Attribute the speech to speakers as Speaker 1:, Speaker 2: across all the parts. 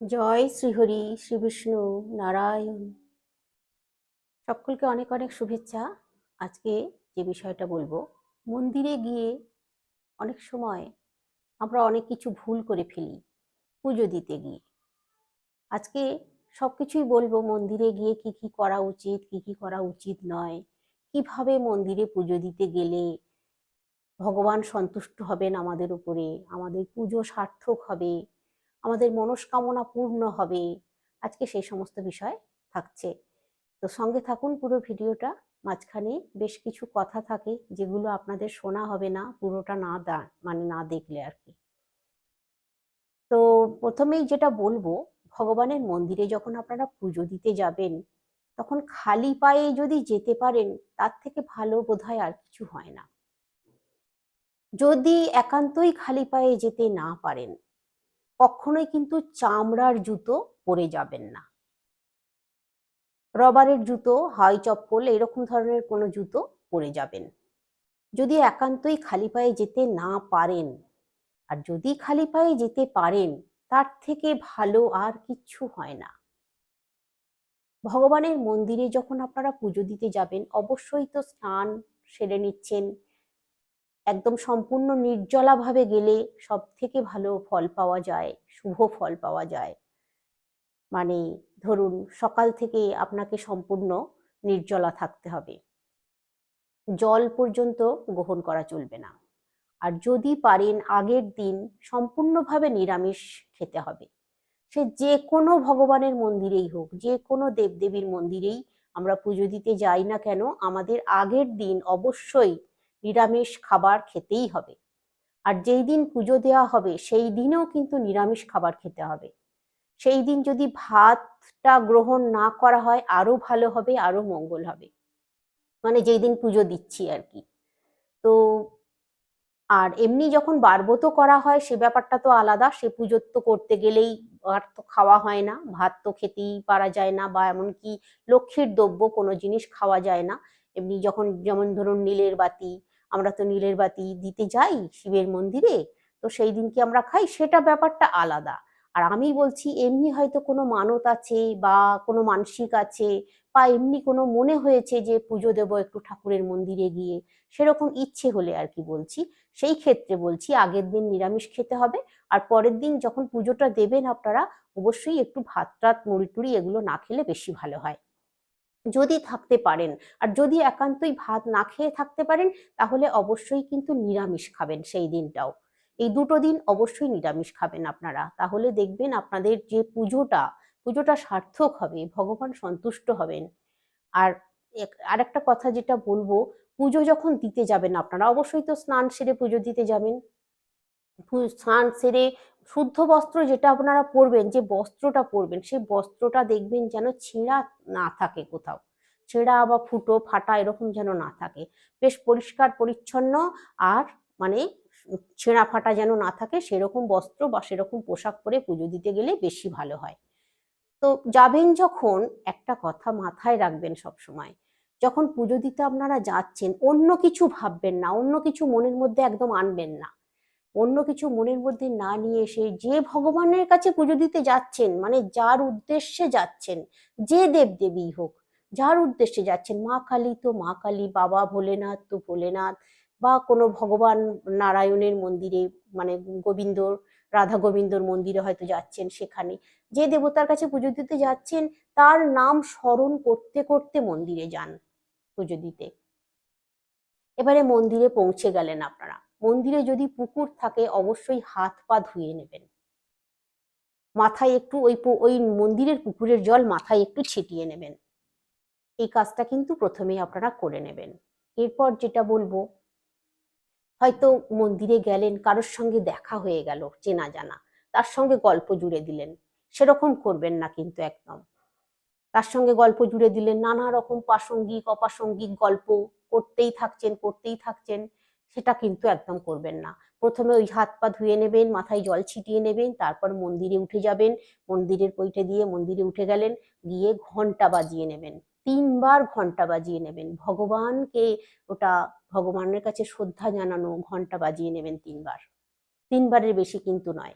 Speaker 1: জয় শ্রীহরি, শ্রী বিষ্ণু, নারায়ণ। সকলকে অনেক অনেক শুভেচ্ছা। আজকে যে বিষয়টা বলব, মন্দিরে গিয়ে অনেক সময় আমরা অনেক কিছু ভুল করে ফেলি, পুজো দিতে গিয়ে। আজকে সব কিছুই বলব, মন্দিরে গিয়ে কি কি করা উচিত, কি কি করা উচিত নয়, কীভাবে মন্দিরে পুজো দিতে গেলে ভগবান সন্তুষ্ট হবেন আমাদের উপরে, আমাদের পুজো সার্থক হবে আমাদের মনস্কামনা পূর্ণ হবে। আজকে সেই সমস্ত বিষয় থাকছে। তো সঙ্গে থাকুন পুরো ভিডিওটা। মাঝখানে বেশ কিছু কথা থাকে যেগুলো আপনাদের শোনা হবে না, পুরোটা না দা মানে না দেখলে আর কি। তো প্রথমেই যেটা বলব, ভগবানের মন্দিরে যখন আপনারা পুজো দিতে যাবেন, তখন খালি পায়ে যদি যেতে পারেন, তার থেকে ভালো বোধহয় আর কিছু হয় না। যদি একান্তই খালি পায়ে যেতে না পারেন কখনোই কিন্তু চামড়ার জুতো পরে যাবেন না। রবারের জুতো, হাই চপ্পল এরকম ধরনের কোনো জুতো পরে যাবেন। যদি একান্তই খালি পায়ে যেতে না পারেন, আর যদি খালি পায়ে যেতে পারেন, তার থেকে ভালো আর কিচ্ছু হয় না। ভগবানের মন্দিরে যখন আপনারা পুজো দিতে যাবেন, অবশ্যই তো স্নান সেরে নিচ্ছেন একদম সম্পূর্ণ নির্জলাভাবে গেলে সব থেকে ভালো ফল পাওয়া যায়, শুভ ফল পাওয়া যায়। মানে ধরুন সকাল থেকে আপনাকে সম্পূর্ণ নির্জলা থাকতে হবে। জল পর্যন্ত গ্রহণ করা চলবে না। আর যদি পারেন আগের দিন সম্পূর্ণভাবে নিরামিষ খেতে হবে। সে যে কোনো ভগবানের মন্দিরেই হোক যে কোনো দেবদেবীর মন্দিরেই আমরা পুজো দিতে যাই না কেন, আমাদের আগের দিন অবশ্যই নিরামিষ খাবার খেতেই হবে। আর যেই দিন পুজো দেওয়া হবে, সেই দিনেও কিন্তু নিরামিষ খাবার খেতে হবে। সেই দিন যদি ভাতটা গ্রহণ না করা হয় আরও ভালো হবে আরও মঙ্গল হবে। মানে যেই দিন পুজো দিচ্ছি আর কি। তো আর এমনি যখন বারবত করা হয়, সে ব্যাপারটা তো আলাদা। সে পুজোর তো করতে গেলেই আর তো খাওয়া হয় না। ভাত তো খেতেই পারা যায় না বা এমনকি লক্ষ্মীর দ্রব্য কোনো জিনিস খাওয়া যায় না। এমনি যখন, যেমন ধরুন নীলের বাতি আমরা তো নীলের বাতি দিতে যাই শিবের মন্দিরে, তো সেই দিন কি আমরা খাই? সেটা ব্যাপারটা আলাদা। আর আমি বলছি, এমনি হয়তো কোনো মানত আছে বা কোনো মানসিক আছে বা এমনি কোনো মনে হয়েছে যে পুজো দেবো একটু ঠাকুরের মন্দিরে গিয়ে, সেরকম ইচ্ছে হলে আর কি বলছি। সেই ক্ষেত্রে বলছি, আগের দিন নিরামিষ খেতে হবে আর পরের দিন যখন পুজোটা দেবেন আপনারা, অবশ্যই একটু ভাত টাত মুড়ি টুড়ি এগুলো না খেলে বেশি ভালো হয়। যদি থাকতে পারেন। আর যদি একান্তই ভাত না খেয়ে থাকতে পারেন, তাহলে অবশ্যই কিন্তু নিরামিষ খাবেন সেই দিনটাও। এই দুটো দিন অবশ্যই নিরামিষ খাবেন আপনারা। তাহলে দেখবেন আপনাদের যে পুজোটা পুজোটা সার্থক হবে, ভগবান সন্তুষ্ট হবেন। আর আরেকটা কথা যেটা বলব, পুজো যখন দিতে যাবেন আপনারা, অবশ্যই তো স্নান সেরে পুজো দিতে যাবেন। স্নান সেরে শুদ্ধ বস্ত্র যেটা আপনারা পরবেন, যে বস্ত্রটা পরবেন, সেই বস্ত্রটা দেখবেন যেন ছেঁড়া না থাকে কোথাও। ছেঁড়া বা ফুটো, ফাটা এরকম যেন না থাকে। বেশ পরিষ্কার, পরিচ্ছন্ন আর মানে ছেঁড়া, ফাটা যেন না থাকে, সেরকম বস্ত্র বা সেরকম পোশাক পরে পুজো দিতে গেলে বেশি ভালো হয়। তো যাবেন যখন, একটা কথা মাথায় রাখবেন সব সময় যখন পুজো দিতে আপনারা যাচ্ছেন, অন্য কিছু ভাববেন না, অন্য কিছু মনের মধ্যে একদম আনবেন না। অন্য কিছু মনের মধ্যে না নিয়ে এসে যে ভগবানের কাছে পুজো দিতে যাচ্ছেন মানে যার উদ্দেশ্যে যাচ্ছেন, যে দেবদেবী হোক, যার উদ্দেশ্যে যাচ্ছেন, মা কালী তো মা কালী, বাবা ভোলেনাথ তো ভোলেনাথ, বা কোনো ভগবান নারায়ণের মন্দিরে মানে গোবিন্দ, রাধা গোবিন্দর মন্দিরে হয়তো যাচ্ছেন সেখানে, যে দেবতার কাছে পুজো দিতে যাচ্ছেন, তার নাম স্মরণ করতে করতে মন্দিরে যান পুজো দিতে। এবারে মন্দিরে পৌঁছে গেলেন আপনারা। মন্দিরে যদি পুকুর থাকে, অবশ্যই হাত পা ধুয়ে নেবেন। মাথায় একটু ওই ওই মন্দিরের পুকুরের জল মাথায় একটু ছিটিয়ে নেবেন। এই কাজটা কিন্তু প্রথমেই আপনারা করে নেবেন। এরপর যেটা বলব, হয়তো মন্দিরে গেলেন, কারোর সঙ্গে দেখা হয়ে গেল, চেনা জানা, তার সঙ্গে গল্প জুড়ে দিলেন, সেরকম করবেন না কিন্তু একদম। তার সঙ্গে গল্প জুড়ে দিলেন, নানা রকম প্রাসঙ্গিক, অপ্রাসঙ্গিক গল্প, করতেই থাকছেন করতেই থাকছেন। সেটা কিন্তু একদম করবেন না। প্রথমে ওই হাত পা ধুয়ে নেবেন, মাথায় জল ছিটিয়ে নেবেন, তারপর মন্দিরে উঠে যাবেন। মন্দিরের পৈঠে দিয়ে মন্দিরে উঠে গেলেন, গিয়ে ঘণ্টা বাজিয়ে নেবেন। তিনবার ঘণ্টা বাজিয়ে নেবেন। ভগবানকে ওটা, ভগবানের কাছে শ্রদ্ধা জানানো ঘণ্টা বাজিয়ে নেবেন তিনবার। তিনবারের বেশি কিন্তু নয়।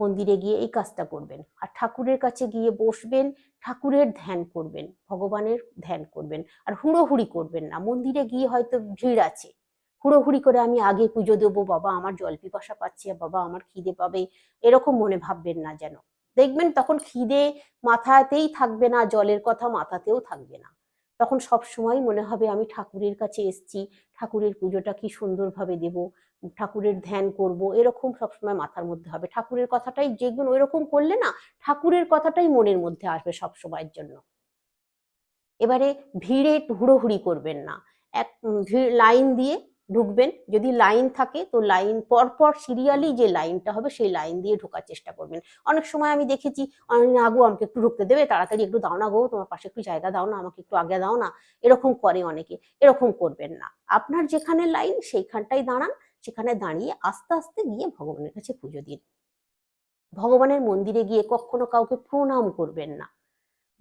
Speaker 1: মন্দিরে গিয়ে এই কাজটা করবেন। আর ঠাকুরের কাছে গিয়ে বসবেন, ঠাকুরের ধ্যান করবেন, ভগবানের ধ্যান করবেন। আর হুড়োহুড়ি করবেন না। মন্দিরে গিয়ে হয়তো ভিড় আছে। হুড়োহুড়ি করে আমি আগে পুজো দেবো, বাবা আমার জল পিপাসা পাচ্ছে, বাবা আমার খিদে পাবে, এরকম মনে ভাববেন না যেন। দেখবেন তখন খিদে মাথাতেই থাকবে না, জলের কথা মাথাতেও থাকবে না। তখন সব সময় মনে হবে আমি ঠাকুরের কাছে এসছি, ঠাকুরের পুজোটা কি সুন্দরভাবে দেব, ঠাকুরের ধ্যান করব, এরকম সবসময় মাথার মধ্যে হবে। ঠাকুরের কথাটাই যেগুলো এরকম করলে না, ঠাকুরের কথাটাই মনের মধ্যে আসবে সব সময়ের জন্য। এবারে ভিড়ে হুড়োহুড়ি করবেন না। এক লাইন দিয়ে ঢুকবেন। যদি লাইন থাকে, তো লাইন পরপর সিরিয়ালি যে লাইনটা হবে, সেই লাইন দিয়ে ঢোকার চেষ্টা করবেন। অনেক সময় আমি দেখেছি অনেক না গো, আমাকে একটু ঢুকতে দেবে, তাড়াতাড়ি একটু দাও না গো, তোমার পাশে একটু জায়গা দাও না, আমাকে একটু আগে দাও না। এরকম করে অনেকে, এরকম করবেন না। আপনার যেখানে লাইন সেইখানটাই দাঁড়ান, সেখানে দাঁড়িয়ে আস্তে আস্তে গিয়ে ভগবানের কাছে পুজো দিন। ভগবানের মন্দিরে গিয়ে কখনো কাউকে প্রণাম করবেন না।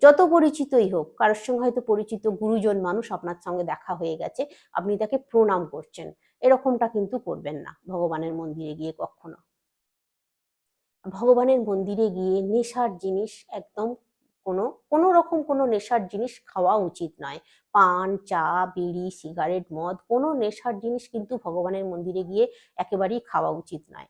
Speaker 1: যত পরিচিতই হোক, কারোর সঙ্গে হয়তো পরিচিত গুরুজন মানুষ আপনার সঙ্গে দেখা হয়ে গেছে, আপনি তাকে প্রণাম করছেন। এরকমটা কিন্তু করবেন না ভগবানের মন্দিরে গিয়ে কখনো। ভগবানের মন্দিরে গিয়ে নেশার জিনিস একদম কোনো কোনো রকম কোনো নেশার জিনিস খাওয়া উচিত নয়। পান, চা, বিড়ি, সিগারেট, মদ, কোনো নেশার জিনিস কিন্তু ভগবানের মন্দিরে গিয়ে একেবারেই খাওয়া উচিত নয়।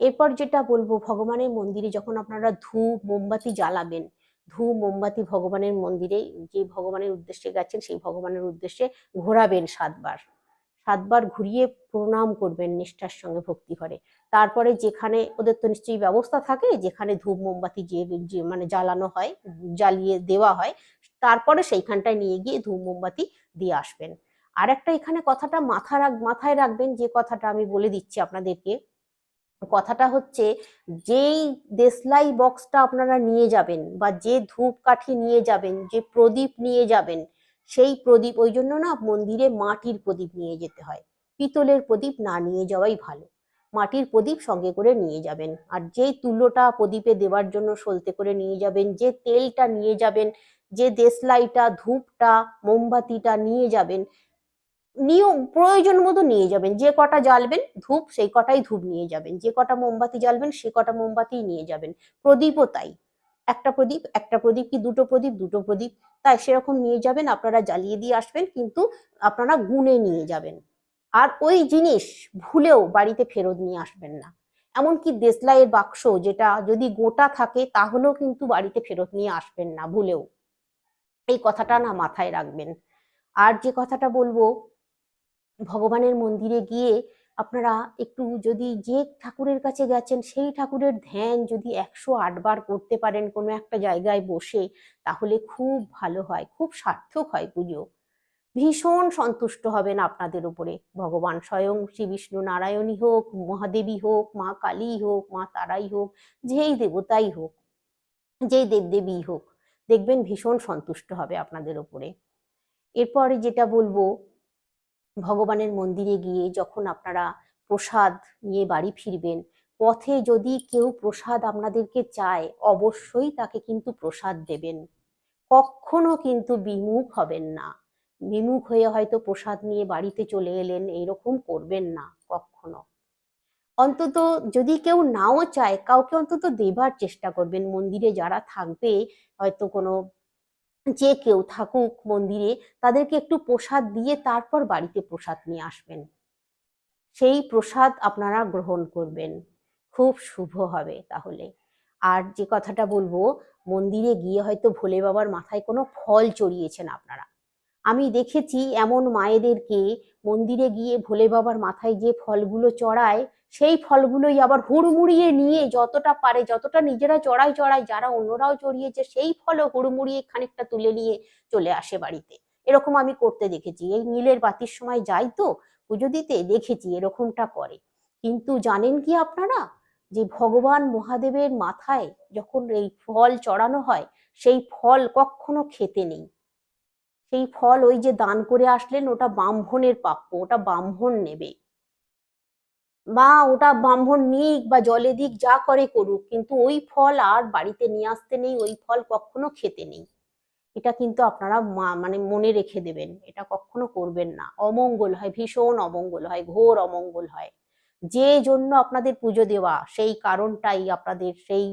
Speaker 1: এরপর যেটা বলব, ভগবানের মন্দিরে যখন আপনারা ধূপ, মোমবাতি জ্বালাবেন ধূপ মোমবাতি ভগবানের মন্দিরে যে ভগবানের উদ্দেশ্যে গেছেন, সেই ভগবানের উদ্দেশ্যে ঘোরাবেন সাতবার। সাতবার ঘুরিয়ে প্রণাম করবেন নিষ্ঠার সঙ্গে ভক্তি করে তারপরে যেখানে ওদের তো নিশ্চয়ই ব্যবস্থা থাকে, যেখানে ধূপ, মোমবাতি যে মানে জ্বালানো হয়, জ্বালিয়ে দেওয়া হয়, তারপরে সেইখানটায় নিয়ে গিয়ে ধূপ, মোমবাতি দিয়ে আসবেন। আর একটা এখানে কথাটা মাথা রাখ, মাথায় রাখবেন যে কথাটা আমি বলে দিচ্ছি আপনাদেরকে। কথাটা হচ্ছে, যেই দেশলাই বক্সটা আপনারা নিয়ে যাবেন বা যে ধূপকাঠি নিয়ে যাবেন, যে প্রদীপ নিয়ে যাবেন, সেই প্রদীপ, ওই জন্য না মন্দিরে মাটির প্রদীপ নিয়ে যেতে হয়। পিতলের প্রদীপ না নিয়ে যাওয়াই ভালো। মাটির প্রদীপ সঙ্গে করে নিয়ে যাবেন। আর যেই তুলোটা প্রদীপে দেওয়ার জন্য সলতে করে নিয়ে যাবেন, যে তেলটা নিয়ে যাবেন, যে দেশলাইটা, ধূপটা, মোমবাতিটা নিয়ে যাবেন নিয়ম প্রয়োজন মতো নিয়ে যাবেন। যে কটা জ্বালবেন, ধূপ, সেই কটাই ধূপ নিয়ে যাবেন। যে কটা মোমবাতি জ্বালবেন, সে কটা মোমবাতি নিয়ে যাবেন। প্রদীপও তাই। একটা প্রদীপ একটা প্রদীপ কি দুটো প্রদীপ? দুটো প্রদীপ। তাই সেরকম নিয়ে যাবেন, আপনারা জ্বালিয়ে দিয়ে আসবেন, কিন্তু আপনারা গুনে নিয়ে যাবেন। আর ওই জিনিস ভুলেও বাড়িতে ফেরত নিয়ে আসবেন না। এমনকি দেশলাইয়ের বাক্স যেটা যদি গোটা থাকে, তাহলেও কিন্তু বাড়িতে ফেরত নিয়ে আসবেন না, ভুলেও। এই কথাটা না মাথায় রাখবেন। আর যে কথাটা বলব ভগবানের মন্দিরে গিয়ে আপনারা একটু যদি যে ঠাকুরের কাছে গেছেন সেই ঠাকুরের ধ্যান যদি একশো আটবার করতে পারেন কোনো একটা জায়গায় বসে, তাহলে খুব ভালো হয়, খুব সার্থক হয় পুজো। ভীষণ সন্তুষ্ট হবেন আপনাদের উপরে। ভগবান স্বয়ং শ্রী বিষ্ণু নারায়ণী হোক মহাদেবী হোক, মা কালী হোক, মা তারাই হোক, যেই দেবতাই হোক, যেই দেবদেবী হোক, দেখবেন ভীষণ সন্তুষ্ট হবে আপনাদের উপরে। এরপরে যেটা বলব ভগবানের মন্দিরে গিয়ে যখন আপনারা প্রসাদ নিয়ে বাড়ি ফিরবেন, পথে যদি কেউ প্রসাদ আপনাদেরকে চায়, অবশ্যই তাকে কিন্তু প্রসাদ দেবেন। কখনো কিন্তু বিমুখ হবেন না। বিমুখ হয়ে হয়তো প্রসাদ নিয়ে বাড়িতে চলে এলেন এইরকম করবেন না কখনো। অন্তত যদি কেউ নাও চায়, কাউকে অন্তত দেবার চেষ্টা করবেন। মন্দিরে যারা থাকবে, হয়তো কোনো যে কেউ থাকুক মন্দিরে, তাদেরকে একটু প্রসাদ দিয়ে তারপর বাড়িতে প্রসাদ নিয়ে আসবেন। সেই প্রসাদ আপনারা গ্রহণ করবেন। খুব শুভ হবে তাহলে। আর যে কথাটা বলব, মন্দিরে গিয়ে হয়তো ভোলে বাবার মাথায় কোনো ফল চড়িয়েছেন আপনারা। আমি দেখেছি এমন মায়েদেরকে মন্দিরে গিয়ে ভোলে বাবার মাথায় যে ফলগুলো চড়ায় সেই ফলগুলোই আবার হুড়মুড়িয়ে নিয়ে যতটা পারে, যতটা নিজেরা চড়াই চড়াই, যারা অন্যরাও চড়িয়েছে, সেই ফলও হুড়মুড়িয়ে খানিকটা তুলে নিয়ে চলে আসে বাড়িতে। এরকম আমি করতে দেখেছি। এই নীলের বাতির সময় যাই তো, পুজো দিতে দেখেছি এরকমটা করে। কিন্তু জানেন কি আপনারা? যে ভগবান মহাদেবের মাথায় যখন এই ফল চড়ানো হয়, সেই ফল কখনো খেতে নেই। সেই ফল ওই যে দান করে আসলেন, ওটা ব্রাহ্মণের প্রাপ্য, ওটা ব্রাহ্মণ নেবে। বা ওটা ব্রাহ্মণ নিক বা জলে দিক, যা করে করুক, কিন্তু ওই ফল আর বাড়িতে নিয়ে আসতে নেই, ওই ফল কখনো খেতে নেই। এটা কিন্তু আপনারা মানে মনে রেখে দেবেন, এটা কখনো করবেন না। অমঙ্গল হয়, ভীষণ অমঙ্গল হয়, ঘোর অমঙ্গল হয়। যে জন্য আপনাদের পুজো দেওয়া, সেই কারণটাই আপনাদের, সেই